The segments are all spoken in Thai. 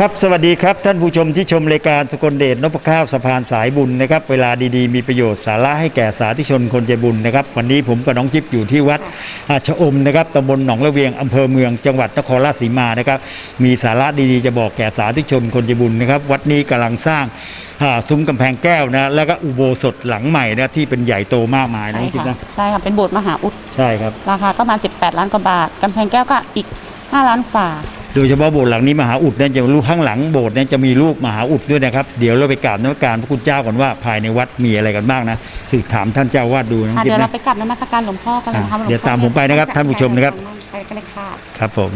ครับสวัสดีครับท่านผู้ชมที่ชมรายการสกลเดชนพข้าวสะพานสายบุญนะครับ เวลาดีๆ มีประโยชน์สาระให้แก่สาธุชนคนใจบุญนะครับวันนี้ผมกับน้องจิ๊บอยู่ที่วัดอาชะอมนะครับตำบลหนองระเวียงอำเภอเมืองจังหวัดนครราชสีมานะครับมีสาระดีๆ จะบอกแก่สาธุชนคนใจบุญนะครับวัดนี้กำลังสร้างอ่าซุ้มกำแพงแก้วนะแล้วก็อุโบสถหลังใหม่นะที่เป็นใหญ่โตมากมายนะใช่น้องจิ๊บค่ะนะใช่ค่ะ เป็นโบสถ์มหาอุด ใช่ครับ ราคาก็ประมาณ 18 ล้านกว่าบาทกำแพงแก้วก็อีก 5 ล้านฝ่า โดยเฉพาะโบสถ์หลังนี้มหาอุดเนี่ยจะรูปข้างหลังโบสถ์เนี่ยจะมีรูปมหาอุดด้วยนะครับ เดี๋ยวเราไปกราบนมัสการพระคุณเจ้าก่อนว่าภายในวัดมีอะไรกันบ้างนะสืบถามท่านเจ้าวาดดูนะอะจิ๊บเดี๋ยวเรานะไปกลับนมัสการหลวงพ่อกันเลยนะคะอะเดี๋ยวตามผมไปนะครับท่านผู้ชมนะครับไปกันเลยค่ะ ครับผม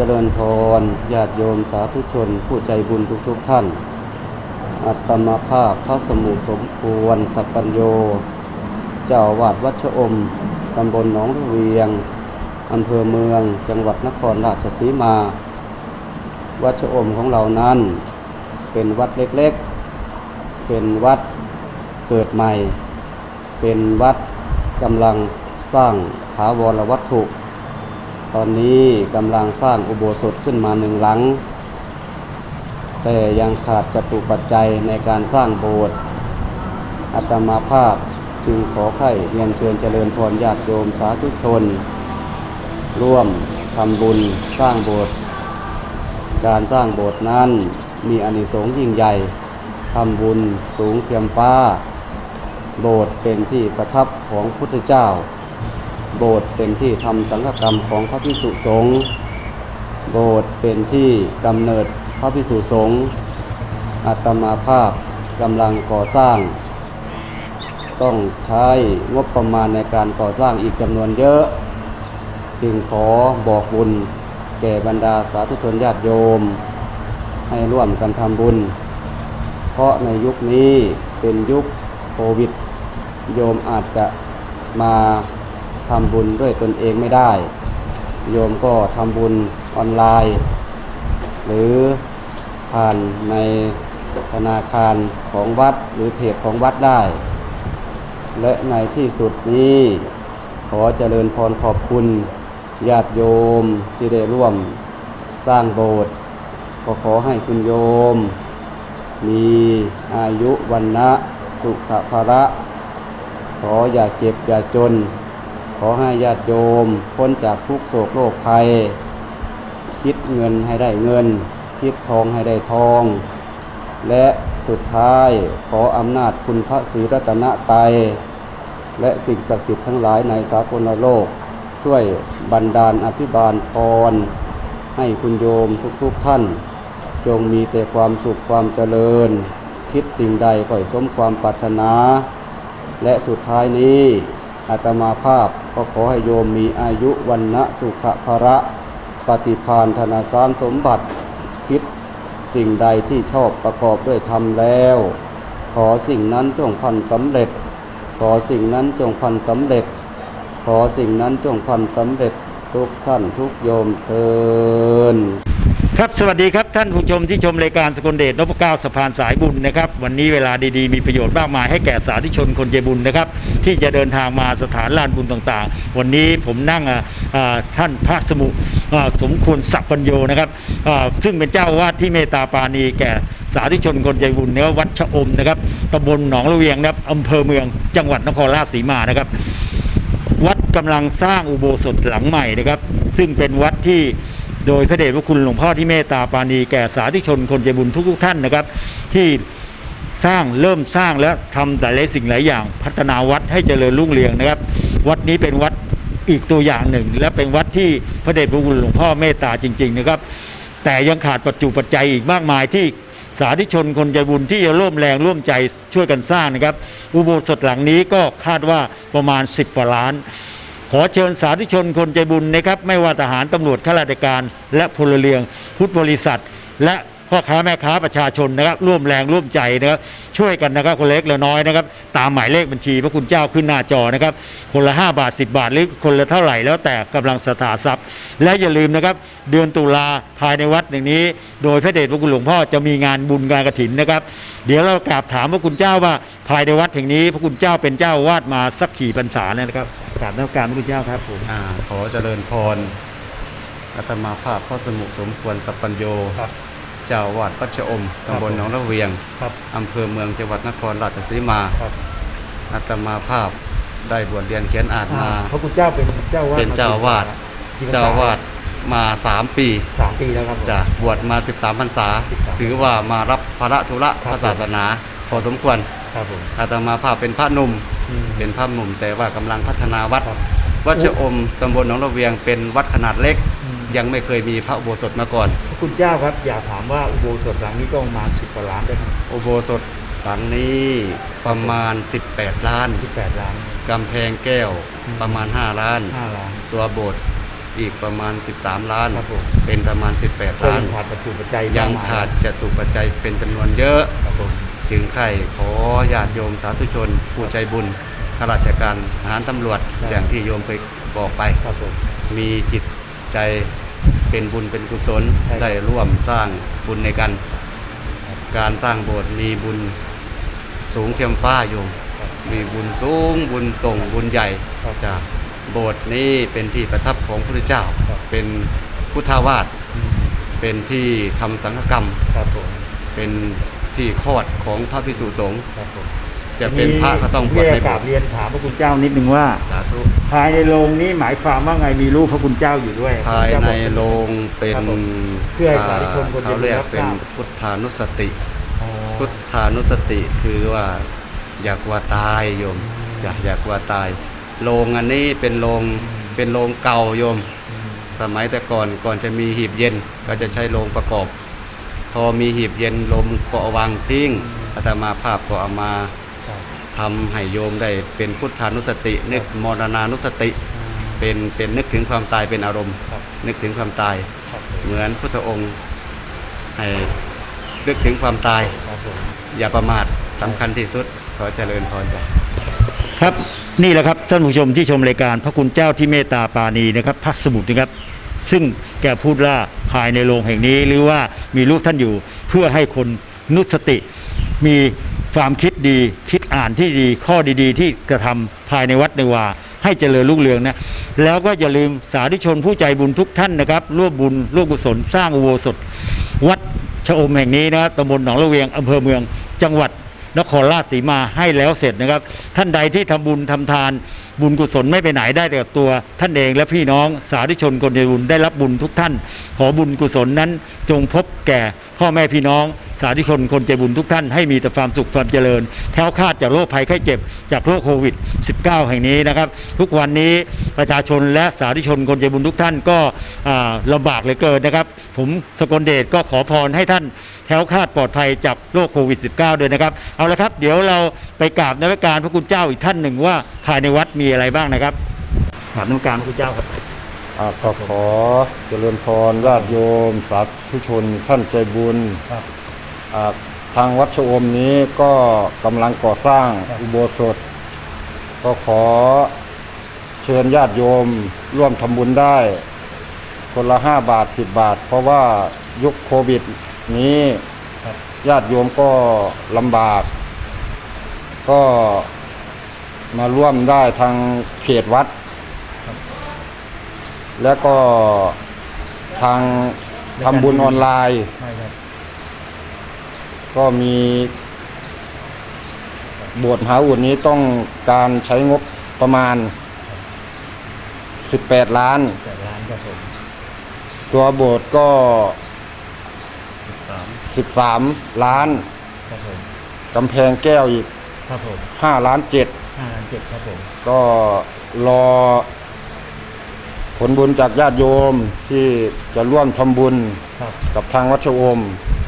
จริญพรญาติโยมสาธุชน ผู้ใจบุญทุกๆท่าน อัตมาภาพพระสมุสมควรสักปัญโย เจ้าวาดวัดชะอม ตำบลหนองเวียง อำเภอเมือง จังหวัดนครราชสีมา วัดชะอมของเรานั้น เป็นวัดเล็กๆ เป็นวัดเกิดใหม่ เป็นวัดกำลังสร้างถาวรวัตถุ ตอนนี้กำลังสร้างอุโบสถขึ้นมาหนึ่งหลัง แต่ยังขาดจตุปัจจัยในการสร้างโบสถ์อัตมาภาพจึงขอไข่เรียนเชิญเจริญพรญาติโยมสาธุชน ร่วมทำบุญสร้างโบสถ์การสร้างโบสถ์นั้นมีอานิสงส์ยิ่งใหญ่ทำบุญสูงเทียมฟ้า โบสถ์เป็นที่ประทับของพุทธเจ้า โบสถ์เป็นที่ทำสังฆกรรมของพระพิสุสงฆ์โบสถ์เป็นที่กำเนิดพระพิสุสงฆ์อาตมาภาพกำลังก่อสร้าง ต้องใช้งบประมาณในการก่อสร้างอีกจำนวนเยอะ จึงขอบอกบุญแก่บรรดาสาธุชนญาติโยม ให้ร่วมกันทำบุญ เพราะในยุคนี้เป็นยุคโควิด โยมอาจจะมา ทำบุญด้วยตนเองไม่ได้ โยมก็ทำบุญออนไลน์ หรือผ่านในธนาคารของวัดหรือเพจของวัดได้ และในที่สุดนี้ ขอเจริญพรขอบคุณญาติโยมที่ได้ร่วมสร้างโบสถ์ก็ขอให้คุณโยม มีอายุวันนะสุขภาระ ขออย่าเจ็บอย่าจน ขอให้ญาติโยม พ้นจากทุกโศกโรคภัย คิดเงินให้ได้เงิน คิดทองให้ได้ทอง และสุดท้ายขออำนาจคุณพระศรีรัตนตรัยและสิ่งศักดิ์สิทธิ์ทั้งหลายในสากลโลก ช่วยบันดาลอภิบาลพร ให้คุณโยมทุกๆท่าน จงมีแต่ความสุขความเจริญ คิดสิ่งใดก็ให้สมความปรารถนา และสุดท้ายนี้ อาตมาภาพก็ขอให้โยมมีอายุวันนะสุขภระ ปฏิพานธนาสารสมบัติคิดสิ่งใดที่ชอบประกอบด้วยธรรมแล้ว ขอสิ่งนั้นจงพันสำเร็จ ขอสิ่งนั้นจงพันสำเร็จ ขอสิ่งนั้นจงพันสำเร็จทุกท่านทุกโยมเทิน ครับสวัสดีครับท่านผู้ชมที่ชมรายการสกลเดชนพเก้าสะพานสายบุญนะครับวันนี้เวลาดีๆมีประโยชน์มากมายให้แก่สาธุชนคนใจบุญนะครับที่จะเดินทางมาสถานลานบุญต่างๆ วันนี้ผมนั่งอ่าท่านพระสมุสมควรศักดิ์ปัญโยนะครับอ่าซึ่งเป็นเจ้าวาดที่เมตตาปาณีแก่สาธุชนคนใจบุญเนื้อวัดชะอมนะครับตำบลหนองระเวียงนะครับอำเภอเมืองจังหวัดนครราชสีมานะครับ วัดกำลังสร้างอุโบสถหลังใหม่นะครับ ซึ่งเป็นวัดที่ โดยพระเดชพระคุณหลวงพ่อที่เมตตาปาณีแก่สาธุชนคนใจบุญทุกๆท่านนะครับ ที่สร้างเริ่มสร้างและทำแต่ละสิ่งหลายอย่าง พัฒนาวัดให้เจริญรุ่งเรืองนะครับ วัดนี้เป็นวัดอีกตัวอย่างหนึ่ง และเป็นวัดที่พระเดชพระคุณหลวงพ่อเมตตาจริง ๆ นะครับ แต่ยังขาดปัจจุปัจจัยอีกมากมายที่สาธุชนคนใจบุญที่จะร่วมแรงร่วมใจช่วยกันสร้างนะครับ อุโบสถหลังนี้ก็คาดว่าประมาณ 10กว่าล้าน ขอเชิญสาธุชนคนใจบุญนะครับไม่ว่าทหารตำรวจข้าราชการ และพลเรือนพุทธบริษัท และพ่อค้าแม่ค้าประชาชนนะครับร่วมแรงร่วมใจนะครับช่วยกันนะครับคนเล็กและน้อยนะครับตามหมายเลขบัญชีพระคุณเจ้าขึ้นหน้าจอนะครับคนละ 5 บาท 10 บาทหรือคนละเท่าไหร่แล้วแต่กำลังสถาทรัพย์ และอย่าลืมนะครับเดือนตุลาภายในวัดอย่างนี้ โดยพระเดชพระคุณหลวงพ่อจะมีงานบุญงานกระถินนะครับ เดี๋ยวเรากราบถามพระคุณเจ้าว่าภายในวัดแห่งนี้ พระคุณเจ้าเป็นเจ้าอาวาดมาสักขี่พรรษาแล้วนะครับ กราบนมักการพระคุณเจ้าครับผมอ่าขอเจริญพรอาตมาภาพพระสมุสมควรสัพปัญโยครับเจ้าอาวาดวัดชะอมครับตำบลหนองระเวียงครับอำเภอเมืองจังหวัดนครราชสีมาครับอาตมาภาพได้บวชเรียนเขียนอ่านมาพระคุณเจ้าเป็นเจ้าอาวาสเป็นเจ้าอาวาสกี่พรรษเจ้าอาวาดมาสามปีสามปีแล้วครับผมจะบวชมา13พรรษา13ถือว่ามารับภาระธุระครับพระศาสนาพอสมควรครับผมอาตมาภาพเป็นพระหนุ่มอืม เป็นพระหนุ่มแต่ว่ากำลังพัฒนาวัดครับวัดชะอมตำบลหนองระเวียงเป็นวัดขนาดเล็กอืมยังไม่เคยมีพระอุโบสถมาก่อนพระคุณเจ้าครับอยากถามว่าอุโบสถหลังนี้ก็ประมาณสิบกว่าล้านได้ไหมอุโบสถหลังนี้ประมาณ 18 ล้านที่แปดล้านกำแพงแก้วอืมประมาณ 5 ล้านห้าล้าน ตัวโบสถ์อีกประมาณ 13 ล้านครับผมเป็นประมาณ 18ก็ล้ายันงขาดปัจจุปัจจัยยังมกมขาดจตุปัจจัยเป็นจำนวนเยอะ ครับผมจึงใครขอญาติโยมสาธุชน ผู้ใจบุญข้าราชการทหารตำรวจครับอย่างที่โยมเคยบอกไป ครับผม มีจิตใจเป็นบุญเป็นกุศลใช่ครับได้ร่วมสร้างบุญในกัน การสร้างโบสถ์มีบุญสูงเทียมฟ้าโยมมีบุญสูงบุญส่งบุญใหญ่ ครับ จากโบสถ์นี้เป็นที่ประทับของพระพุทธเจ้า ครับ เป็นพุทธาวาสอืมเป็นที่ทำสังฆกรรม ครับผม เป็น ที่คลอดของพระภิกษุสงฆ์ครับผมจะเป็นพระก็ต้องบผมวชเรียในกโบกราสบถ์เรียนถามพระคุณเจ้านิดนึงว่า สาธุ ภายในโรงนี้หมายความว่าไงมีรูปพระคุณเจ้าอยู่ด้วย ภายในโรงเป็นครับผมเพื่อให้สาธุชนคนจะเขาเรียกรับทราบ เป็นพุทธานุสติ อ๋อ พุทธานุสติคือว่าอยากว่าตายโยมจะอยากว่าตายโรงอันนี้เป็นโรงเป็นโรงเก่าโยมอืมสมัยแต่ก่อนก่อนจะมีหีบเย็นก็จะใช้โรงประกอบ พอมีหีบเย็นลมก็เอาวางทิ้งอาตมาภาพก็เอามาครับทำให้โยมได้เป็นพุทธานุสติ นึกมรณานุสติ เป็นเป็นนึกถึงความตายเป็นอารมณ์ครับนึกถึงความตายครับเหมือนพุทธองค์ให้นึกถึงความตายครับผมอย่าประมาทสำคัญที่สุดขอเจริญพรจ้ะครับนี่แหละครับท่านผู้ชมที่ชมรายการพระคุณเจ้าที่เมตตาปราณีนะครับพระสมุทรนะครับ ซึ่งแกพูดว่าภายในโรงแห่งนี้หรือว่ามีรูปท่านอยู่เพื่อให้คนนุสติ มีความคิดดีคิดอ่านที่ดีข้อดีๆ ที่กระทำภายในวัดในวาให้เจริญรุ่งเรืองนะแล้วก็อย่าลืมสาธุชนผู้ใจบุญทุกท่านนะครับร่วมบุญร่วมกุศลสร้างอุโบสถ วัดชะอมแห่งนี้นะตำบลหนองละเวียงอำเภอเมืองจังหวัด นครราชสีมาให้แล้วเสร็จนะครับ ท่านใดที่ทำบุญทำทานบุญกุศลไม่ไปไหนได้แต่ตัว ท่านเองและพี่น้องสาธุชนคนใจบุญได้รับบุญทุกท่าน ขอบุญกุศลนั้นจงพบแก่พ่อแม่พี่น้อง สาธุชนคนใจบุญทุกท่านให้มีแต่ความสุขความเจริญแท้วคาดจากโรคภัยไข้เจ็บจากโรคโควิด -19 แห่งนี้นะครับ ทุกวันนี้ประชาชนและสาธุชนคนใจบุญทุกท่านก็อ่าลำบากเหลือเกินนะครับ ผมสกลเดชก็ขอพรให้ท่านแคล้วคลาดปลอดภัยจากโรคโควิด -19 ด้วยนะครับ เอาละครับ เดี๋ยวเราไปกราบนมัสการพระคุณเจ้าอีกท่านหนึ่งว่าภายในวัดมีอะไรบ้างนะครับกราบนมัสการพระคุณเจ้าครับอ่าก็ขอเจริญพรญาติโยม สาธุชนท่านใจบุญครับอ่าทางวัดชะอมนี้ก็กำลังก่อสร้างครับอุโบสถ ก็ขอเชิญญาติโยมร่วมทำบุญได้ คนละห้าบาทสิบบาท เพราะว่ายุคโควิดนี้ครับญาติโยมก็ลำบาก ก็มาร่วมได้ทางเขตวัด แล้วก็ทางทำบุญออนไลน์ใช่ครับก็มีโบสถ์มหาอุดนี้ต้องการใช้งบประมาณ 18 ล้านแต่ร้านครับผมตัวโบสถ์ก็สาม13 ล้าน ครับผมกำแพงแก้วอีก ครับผม5 ล้านเจ็ดห้าล้านเจ็ดครับผมก็รอ ผลบุญจากญาติโยมที่จะร่วมทำบุญ ครับ กับทางวัดชะอม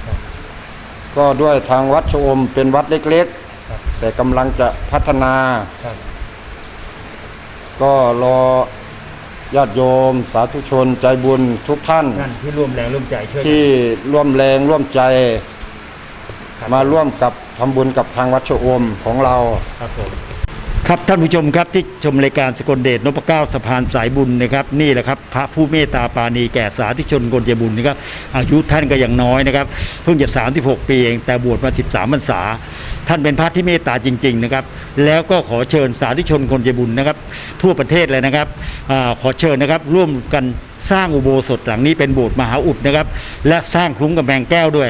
ครับ ก็ด้วยทางวัดชะอมเป็นวัดเล็กครับๆ แต่กำลังจะพัฒนา ครับ ก็รอญาติโยม สาธุชนใจบุญทุกท่านท่านที่ร่วมแรงร่วมใจช่วยกันที่ร่วมแรงร่วมใจครับมาร่วมกับทำบุญกับทางวัดชะอมของเรา ครับผม ครับท่านผู้ชมครับที่ชมรายการสกลเดชนพเก้าสะพานสายบุญนะครับ นี่แหละครับพระผู้เมตตาปาณีแก่สาธุชนคนใจบุญนะครับ อายุท่านก็ยังน้อยนะครับ เพิ่งจะ 36 ปีเองแต่บวชมา 13พรรษา ท่านเป็นพระที่เมตตาจริง ๆนะครับ แล้วก็ขอเชิญสาธุชนคนใจบุญนะครับ ทั่วประเทศเลยนะครับอาขอเชิญนะครับร่วมกันสร้างอุโบสถหลังนี้เป็นโบสถ์มหาอุดนะครับ และสร้างคลุ้มกำแพงแก้วด้วย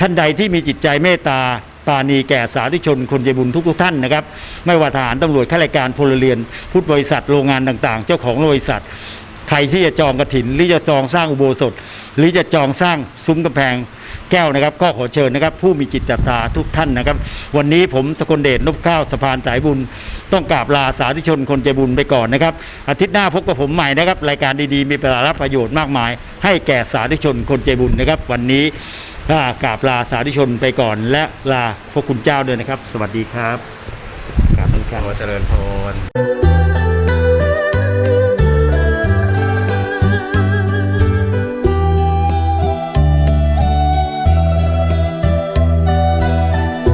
ท่านใดที่มีจิตใจเมตตา ปาณีแก่สาธุชนคนใจบุญทุกๆท่านนะครับ ไม่ว่าทหารตำรวจข้าราชการพลเรือนพุทธบริษัทโรงงานต่าง ๆ เจ้าของบริษัท ใครที่จะจองกระถิน หรือจะจองสร้างอุโบสถ หรือจะจองสร้างซุ้มกำแพงแก้วนะครับ ก็ขอเชิญนะครับ ผู้มีจิตศรัทธาทุกท่านนะครับ วันนี้ผมสกลเดชนพข้าวสะพานสายบุญ ต้องกราบลาสาธุชนคนใจบุญไปก่อนนะครับ อาทิตย์หน้าพบกับผมใหม่นะครับ รายการดีๆ มีประโยชน์มากมาย ให้แก่สาธุชนคนใจบุญนะครับ วันนี้ ก็กราบลาสาธุชนไปก่อน และลาพวกคุณเจ้าด้วยนะครับ สวัสดีครับกราบนมัสขการอเจริญพร